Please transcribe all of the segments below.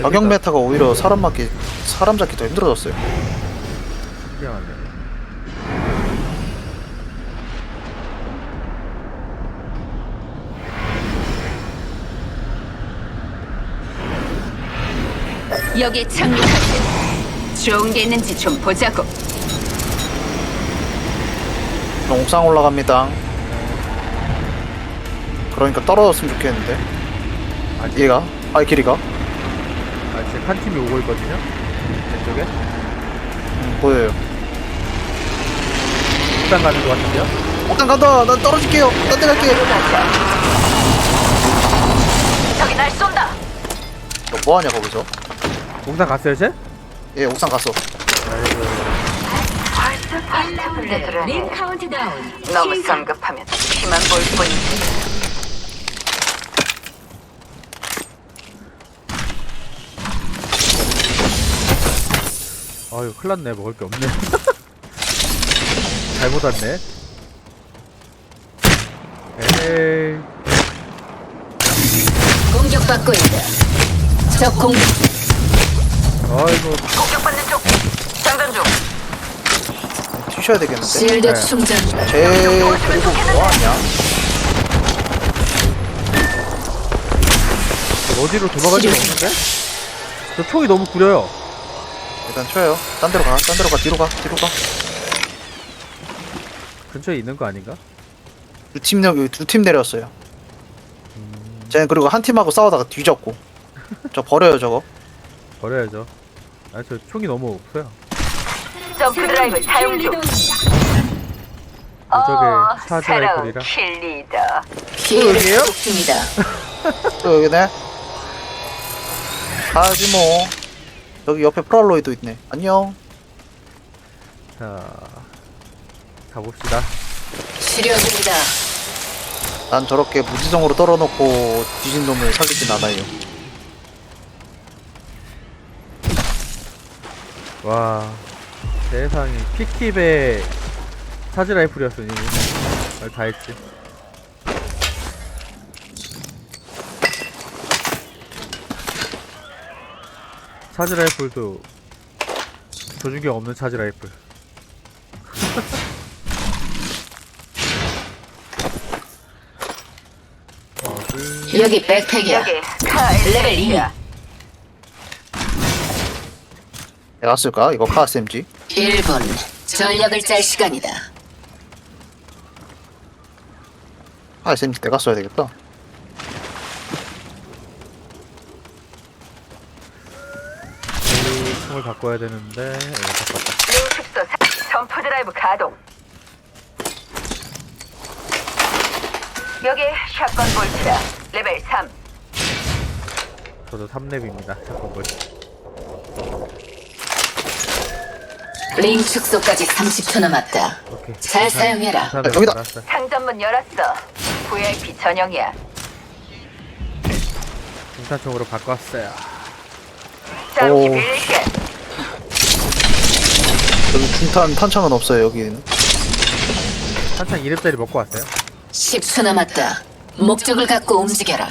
가격 메타가 오히려 사람 맞기 사람 잡기 더 힘들어졌어요. 신기하네. 여기 착륙하지. 좋은 게 있는지 좀 보자고. 그럼 옥상 올라갑니다. 그러니까 떨어졌으면 좋겠는데. 아니, 얘가 아 길이가 아, 지금 한 팀이 오고 있거든요. 왼쪽에. 음, 보여요. 일단 가는 것 같은데요. 옥상 간다. 난 떨어질게요. 딴데 갈게. 저기 날 쏜다. 너 뭐하냐 거기서? 옥상 갔어요, 쟤? 얘 옥상 갔어. 링 카운트다운. 너무 성급하면 피만 볼 뿐이지. 아유, 큰일 났네. 먹을 게 없네. 잘못 왔네. 에이. 공격받고 있다. 적 공격. 아이고, 공격받는 쪽. 장전 중. 튀셔야 되겠는데. 실드 네. 충전. 쟤 그리고 뭐하냐? 어디로 도망갈 데가 없는데? 저 총이 너무 구려요. 일단 쳐요. 딴 데로 가. 딴 데로 가. 뒤로 가. 뒤로 가. 근처에 있는 거 아닌가? 두 팀 여기 두 팀 내렸어요. 쟤는 그리고 한 팀하고 싸우다가 뒤졌고. 저 버려요 저거. 버려야죠. 아, 저 총이 너무 없어요. 점프 드라이브 사용 중. 이쪽에 차지 라이플이라. 킬리더. 여기에요? 중이다. 또 여기네. 가지 뭐. 여기 옆에 프랄로이도 있네. 안녕. 자, 가봅시다. 치료 중이다. 난 저렇게 무지성으로 떨어놓고 뒤진 놈을 사귀진 않아요. 와, 세상에 피킵의 차지 라이플이었으니 말다 했지. 차지 라이플도 조준경 없는 차지 라이플. 여기 백팩이야. 레벨 2. 내가 쓸까? 이거 카스 MG. 1분. 전력을 짤 시간이다. 카스 MG 내가 써야 되겠다. 이 총을 바꿔야 되는데 이거 바꿨다. 숙소 점프 드라이브 가동. 여기 샷건 볼트다. 레벨 3. 저도 3렙입니다. 잠깐만. 링 축소까지 30초 남았다. 오케이. 잘 사용해라. 아, 여기다. 상점문 열었어. VIP 전용이야. 중탄총으로 바꿨어요. 오. 빌릴게. 여기 중탄 탄창은 없어요 여기는. 한창 2렙짜리 먹고 왔어요. 10초 남았다. 목적을 갖고 움직여라.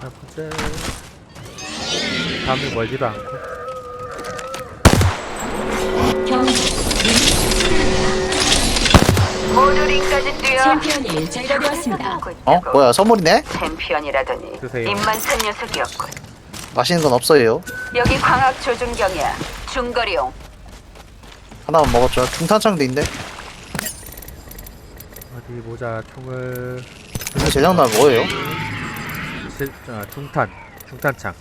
아, 보자. 밤이 멀지도 않고. 모두 링까지 뛰어. 챔피언이 제거되었습니다. 어? 뭐야 선물이네? 챔피언이라더니 드세요. 입만 탄 녀석이었군. 맛있는 건 없어요. 여기 광학 조준경이야. 중거리용. 하나만 먹었죠. 중탄창도 있네. 어디 보자. 총을 근데 재장난 뭐예요? 실, 아, 중탄. 중탄창.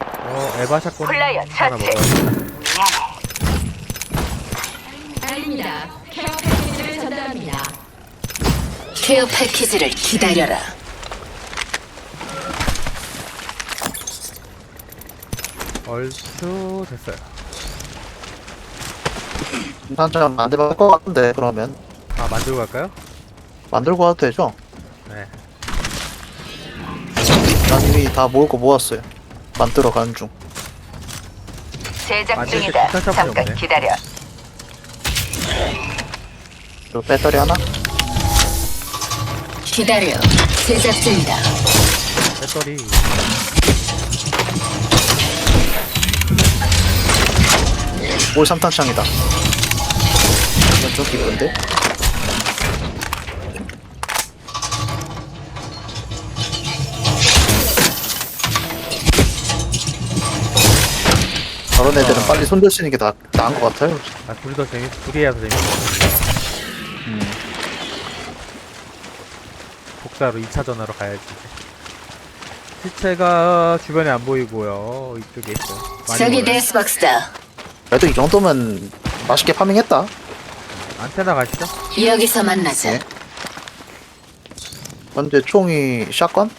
어, 에바 샷건 하나 차체. 먹어야겠다. 알립니다. 케어 패키지를 전달합니다. 케어 패키지를 기다려라. 얼추 됐어요. 중탄창 만들면 할것 같은데 그러면 아, 만들고 갈까요? 만들고 와도 되죠? 네. 난 이미 다 모을 거 모았어요. 만들어 가는 중. 제작 만들 때 중이다. 기타 잠깐 없네. 기다려. 그리고 배터리 하나? 기다려. 제작 중이다. 배터리. 올 삼탕창이다. 이건 좀 기쁜데? 저런 애들은 빨리 손들 쓰는 게 나, 나은 것 같아요. 아, 둘이 더 재밌, 둘이 해야 더 재밌어. 음. 복사로 2차 전화로 가야지. 이제. 시체가 주변에 안 보이고요. 이쪽에 있어요. 많이 저기 보여요. 데스박스다. 그래도 이 정도면 맛있게 파밍했다. 안테나 가시죠? 여기서 만나자. 네. 현재 총이 샷건?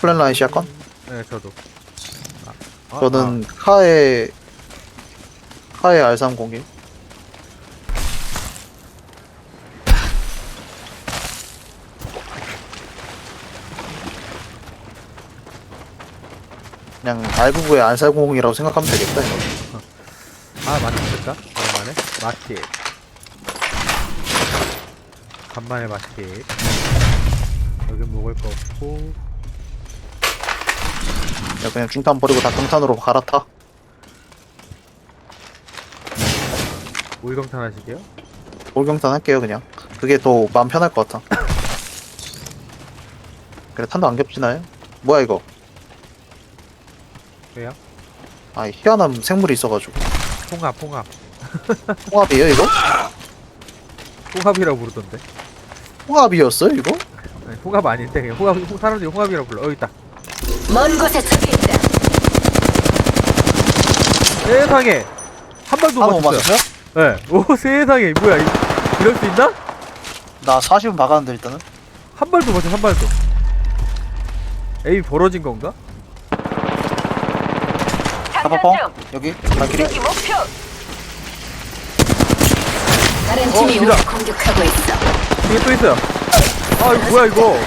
플랜라인 샷건? 네, 저도. 아, 아, 저는 카에 카에 R301 그냥 R99의 R400이라고 생각하면 되겠다 이거. 아, 아 맛있을까? 오랜만에 맛집. 간만에 맛집. 여기 먹을 거 없고. 야, 그냥 중탄 버리고 다 경탄으로 갈아타 우유경탄 하시게요? 돌경탄 할게요 그냥 그게 더 마음 편할 것 같아 그래 탄도 안 겹치나요? 뭐야 이거 왜요? 아 희한한 생물이 있어가지고 홍합, 홍합. 홍합이에요 이거? 홍합이라고 부르던데. 홍합이었어요 이거? 아니, 홍합 아닌데 그냥 홍합, 홍- 사람들이 홍합이라고 불러. 어, 있다. 먼 곳에 적이 있다. 세상에! 한 발도 한번 못 맞았어요? 맞췄어요. 네. 오, 세상에. 뭐야, 이, 이럴 수 있나? 나 40은 박았는데 일단은 한 발도 맞춰, 한 발도. 에이, 벌어진 건가? 잡아봐 여기 발길이 여기 목표. 다른 어, 팀이 우리 기다. 공격하고 있어. 뒤에 또 있어요. 아, 이거 뭐야, 이거.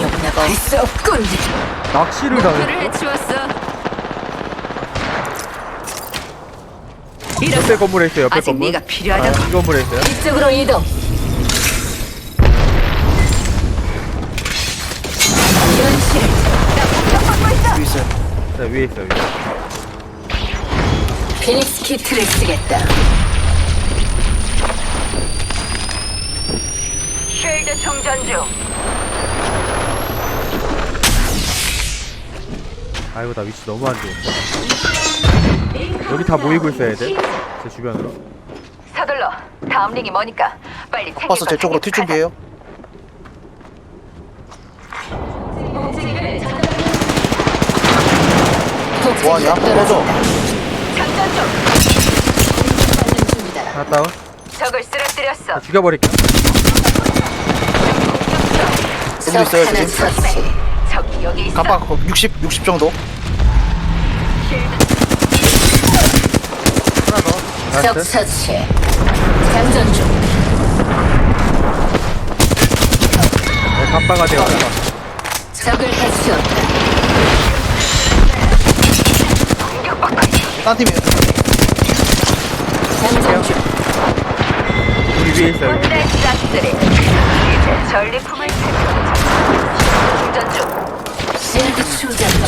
용납할 수 없군. 낚시를 당했어. 해치웠어. 옆에 건물에 있어요, 옆에 아직 건물. 네가 아, 필요하다. 이 건물에 있어요. 이쪽으로 이동. 현실. 네, 위에 있어요, 위에. 피닉스 키트를 쓰겠다. 쉴드 충전 중. 아이고, 나 위치 너무 안 좋은데. 여기 다 모이고 있어야 돼. 제 주변으로. 서둘러. 다음 링이 뭐니까 빨리 챙길 버스 거 제 쪽으로 챙기고 가자. 뭐하냐? 중이다. 하나 다운. 적을 쓰러뜨렸어. 자, 죽여버릴게. 여기 있어요 적 하나 지금 처치. 적이 여기 있어. 깜빡 60 60 정도 하나 더. 적 나이스. 처치. 장전 중. 네, 깜빡아. 깜빡. 적을 해치웠다. 딴 팀이에요. 우리 위에 있어요. 여기. 군대 가스들이 이제 전리품을 챙겨. 충전 중. 실드 충전 중.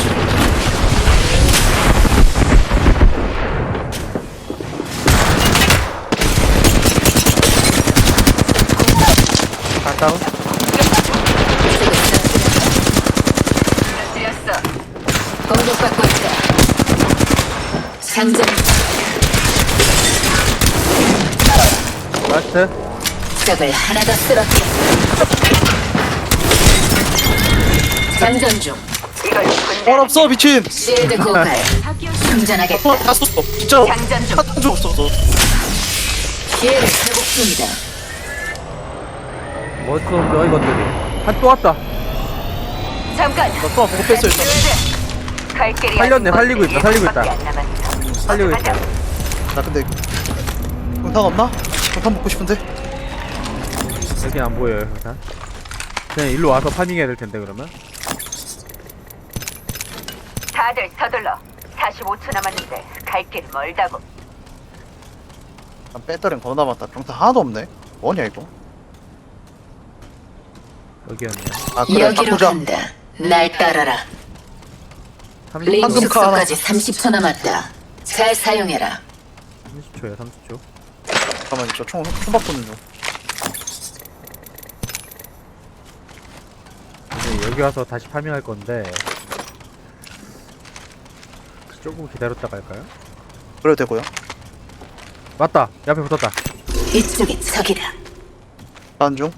하나 다운. 쓰러뜨렸어. 공격받고 있다. 중. 라스트. 적을 하나 더 쓰러뜨렸어. 장전 중. 원 없어 미친 실드 고갈. 충전하겠다. 다 썼어 진짜 장전 중. 하나도 없었어 기회를 회복 중이다. 멋있어, 너 이것들이. 한또 왔다. 잠깐. 나또 보고 뺐어 일단 갈 길이 살렸네, 살리고 있다, 살리고 있다. 살리고. 있다. 나 근데 경탄 없나? 경탄 먹고 싶은데 여긴 안 보여요, 일단. 그냥 일로 와서 파밍해야 될 텐데, 그러면. 다들 서둘러. 45초 남았는데 갈 길 멀다고. 난 배터리는 겁나 많다 경탄 하나도 없네 뭐냐 이거 여기였네요. 아 그래 여기로 바꾸자 간다. 날 따라라. 링 방금 축소까지 30초 남았다. 잘 사용해라. 30초에요 30초. 잠깐만 저총 총 바꾸는 중 이제 여기 와서 다시 파밍할 건데 조금 기다렸다 갈까요? 그래도 되고요 맞다! 옆에 붙었다! 이쪽이 적이다. 가는 중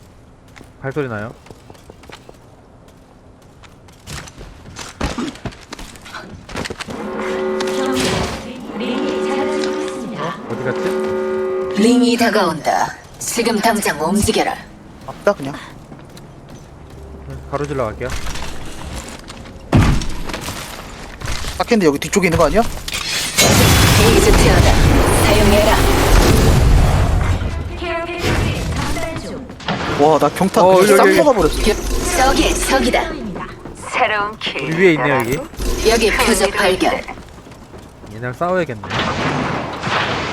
발소리 나요? 어디 갔지? 링이 다가온다. 지금 당장 움직여라. 앞다 그냥 가로질러 갈게요. 딱했는데 여기 뒤쪽에 있는 거 아니야? 베이즈 티어다. 사용해라. 와나 경탄 어, 여기, 싹 여기. 먹어 버렸어 겨- 저기 적이다. 새로운 킬. 우리 위에 있네요 여기. 여기 표적 발견. 얘네랑 싸워야겠네.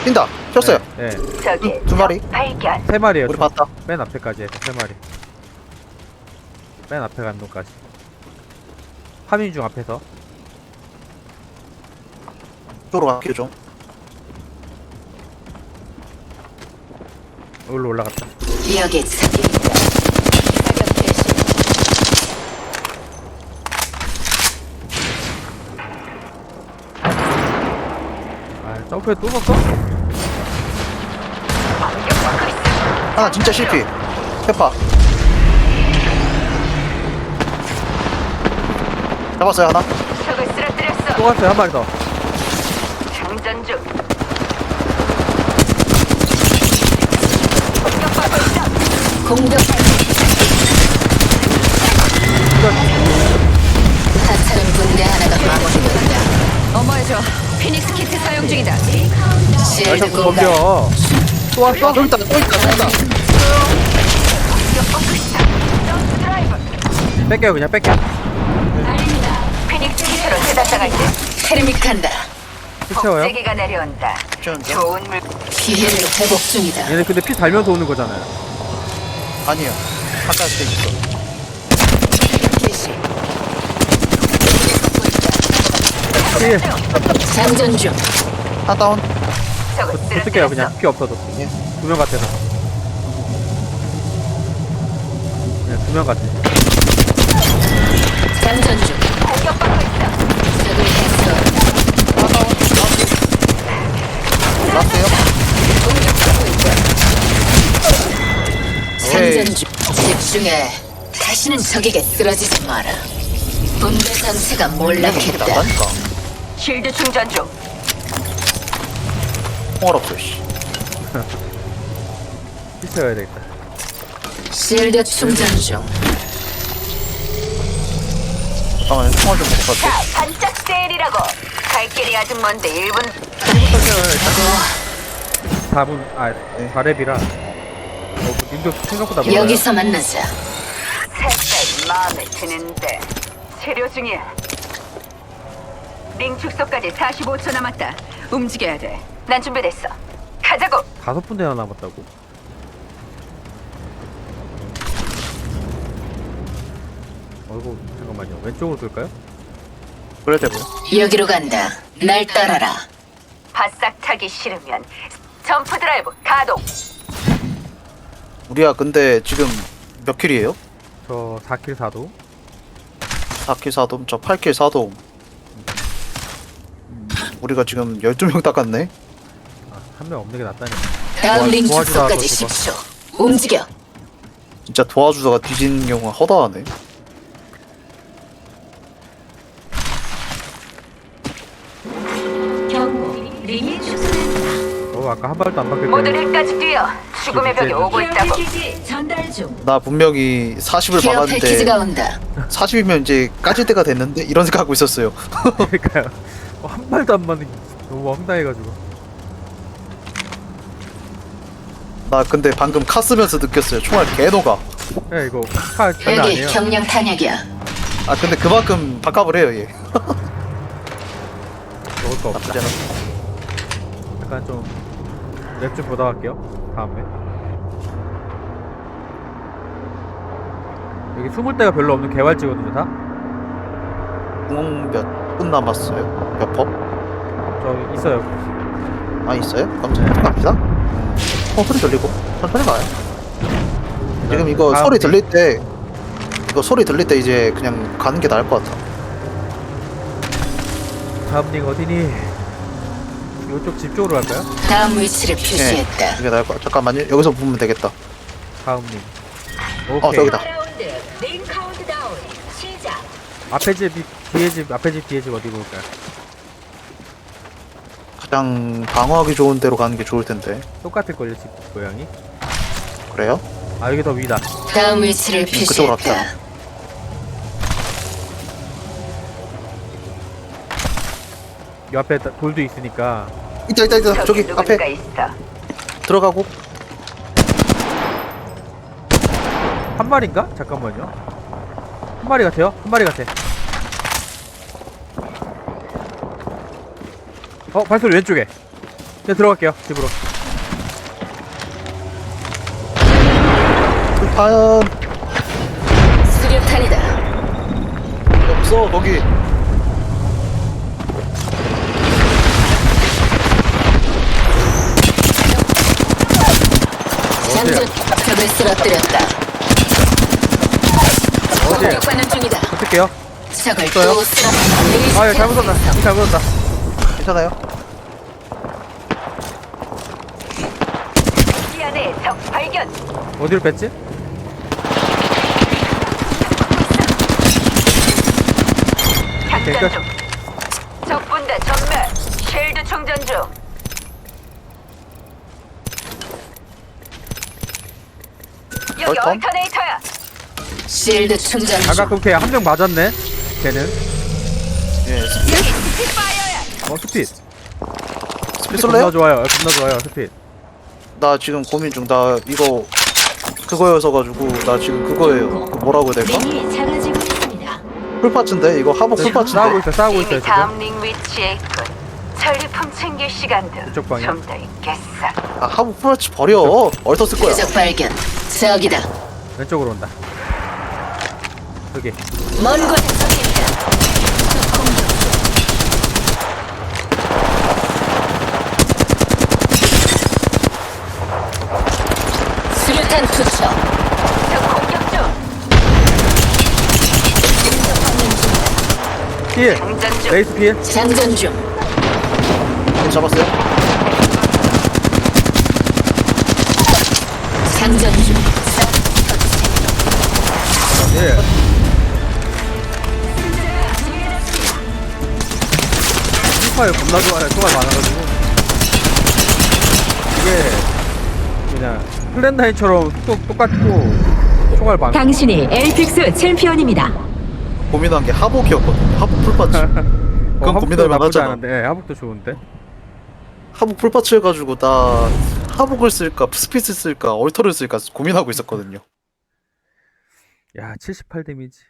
뛴다 쳤어요 네. 네. 저기 두 마리 발견. 세 마리에요. 우리 총. 봤다 맨 앞에까지 해서 세 마리. 맨 앞에 간 놈까지. 파밍 중 앞에서. 이쪽으로 갈게요 좀 여기로 올라갔다. 여기. 아 점프에 또 썼어? 하나 진짜 실패 페파 잡았어요 하나 적을 쓰러뜨렸어. 또 갔어요 한 마리 더. 장전 중. 공격. 사찰은 군대 하나가 마무리된다. 어머해줘. 피닉스 키트 사용 중이다. 아 자꾸. 덤벼. 또 왔어? 또 있다 또 있다 또 있다 뺄게요 그냥 뺄게요. 피닉스 키트로 대답당할 때. 테르믹 한다. 피 채워요? 복제기가 내려온다. 좀- 좋은 물. 피해를 회복 중이다. 얘네 근데 피 달면서 오는 거잖아요. 아니에요 아까 때 있어. 피 장전 중. 하나 다운 적을 저 쓸게요 그냥 피 없어도. 두명 같아서. 그냥 두 명 같아. 장전 중. 공격받고 있다. 적을 했어. 났어요 공격받고 있다. 오케이. 장전 중. 집중해. 다시는 적에게 쓰러지지 마라. 분대 전체가 몰락했다. 나다니까 실드 충전 중. 총알 없어 씨 피 채워야 되겠다. 실드 충전 중. 잠깐만요 총알 좀 먹고 갈게 자, 반짝 세일이라고. 갈 길이 아직 먼데 1분. 4분 아 네. 4렙이라. 어, 뭐 님도 생각보다 멀어요. 여기서 만나자. 색깔 마음에 드는데 체류 중이야. 링 축소까지 45초 남았다. 움직여야 돼. 난 준비됐어. 가자고. 다섯 분대나 남았다고. 어이구 잠깐만요. 왼쪽으로 돌까요? 그래 되고요 여기로 간다. 날 따라라. 바싹 타기 싫으면 점프 드라이브 가동. 우리야 근데 지금 몇 킬이에요? 저 4킬 4도. 4킬 4돔 저 8킬 4돔 우리가 지금 12명 닦았네 아, 한 명 없는 게 낫다니. 다음 도와- 링 도와주라. 10초. 움직여. 진짜 도와주다가 뒤지는 경우가 허다하네 경고. 링이 축소됩니다. 어 아까 한 발도 안 모두 때. 링까지 뛰어. 죽음의 벽에 오고 있다고. 전달 중. 나 분명히 40을 케어 박았는데 패키지가 온다. 40이면 이제 까질 때가 됐는데 이런 생각하고 있었어요 그러니까요. 어, 한 발도 안 맞는 게 너무 황당해가지고. 나 근데 방금 카 쓰면서 느꼈어요 총알 개노가 야 이거 카 장난 여기 아니에요. 경량 탄약이야. 아 근데 그만큼 바값을 해요 얘 먹을 거 없다. 나쁘지 않아 약간 좀랩좀 보다 갈게요. 다음에. 여기 숨을 데가 별로 없는 개활지거든요 다. 구멍 몇분 남았어요? 몇 법? 저 있어요. 아 있어요? 그럼 저 갑시다. 어 소리 들리고 천천히 가요. 지금 이거 다음 소리 링. 들릴 때 이거 소리 들릴 때 이제 그냥 가는 게 나을 것 같아. 다음 링 어디니? 이쪽 집 쪽으로 갈까요? 다음 위치를 표시했다. 이게 나을 것 같아. 잠깐만요. 여기서 보면 되겠다. 다음 링. 어 오케이. 저기다. 앞에 집, 이- 뒤에 집, 앞에 집, 뒤에 집 어디 볼까요? 가장 방어하기 좋은 데로 가는 게 좋을 텐데. 똑같을걸요, 집 모양이? 그래요? 아, 여기 더 위다. 다음 위치를 그쪽으로 표시했다. 갑시다. 이 앞에 다- 돌도 있으니까. 있다 있다 있다. 저기 누군가 앞에 있어. 들어가고 한 마리인가? 잠깐만요. 한 마리 같아요? 한 마리 같아. 어, 발소리 왼쪽에. 네, 들어갈게요, 집으로. 불판 수류탄이다. 없어 거기. 쓰러뜨렸다. 어디에? 공격받는 중이다. 어떡해요? 적을 있어요? 또 쓰러뜨렸다. 아, 야, 잘못 쏜다. 잘못 쏜다. 괜찮아요? 이 안에 적 발견. 어디로 뺐지? 장전 끝. 중. 적군대 전멸. 쉴드 충전 중. 여기? 얼터네이터야. 실드 충전 중. 아까 그렇게 한 명 맞았네. 걔는. 예. 여기. 어, 스핏. 겁나 쏠래요? 좋아요. 겁나 좋아요, 스핏. 나 지금 고민 중. 나 이거 그거여서 가지고 나 지금 그거예요. 그 뭐라고 해야 될까? 링이 작아지고 있습니다. 풀파츠인데 이거 하복 싸우고 풀파츠인데. 있어, 싸우고 이미 있어요, 지금. 다음 링 위치에 있군. 전리품 챙길 시간도 이쪽 방향. 좀 더 있겠어. 아 하복 풀파츠 버려. 얼터 쓸 거야. 표적 발견. 왼쪽으로 온다. 여기. 먼 곳에 적이다. 수류탄 투척. 적 공격 중. 필! 장전 중. 레이스 필! 장전 중. 네, 잡았어요? 장전 중. 예. 스파이 겁나 좋아요. 총알 많아가지고. 이게, 그냥, 플랜 나인처럼 똑, 똑같고, 총알 많고. 당신이 엘픽스 챔피언입니다. 고민한 게 하복이었거든. 하복 풀파츠. 어, 그건 하복도 고민할 만하잖아. 예, 하복도 좋은데. 하복 풀파츠 해가지고 나 하복을 쓸까 스피스 쓸까 얼터를 쓸까 고민하고 있었거든요. 야, 78 데미지.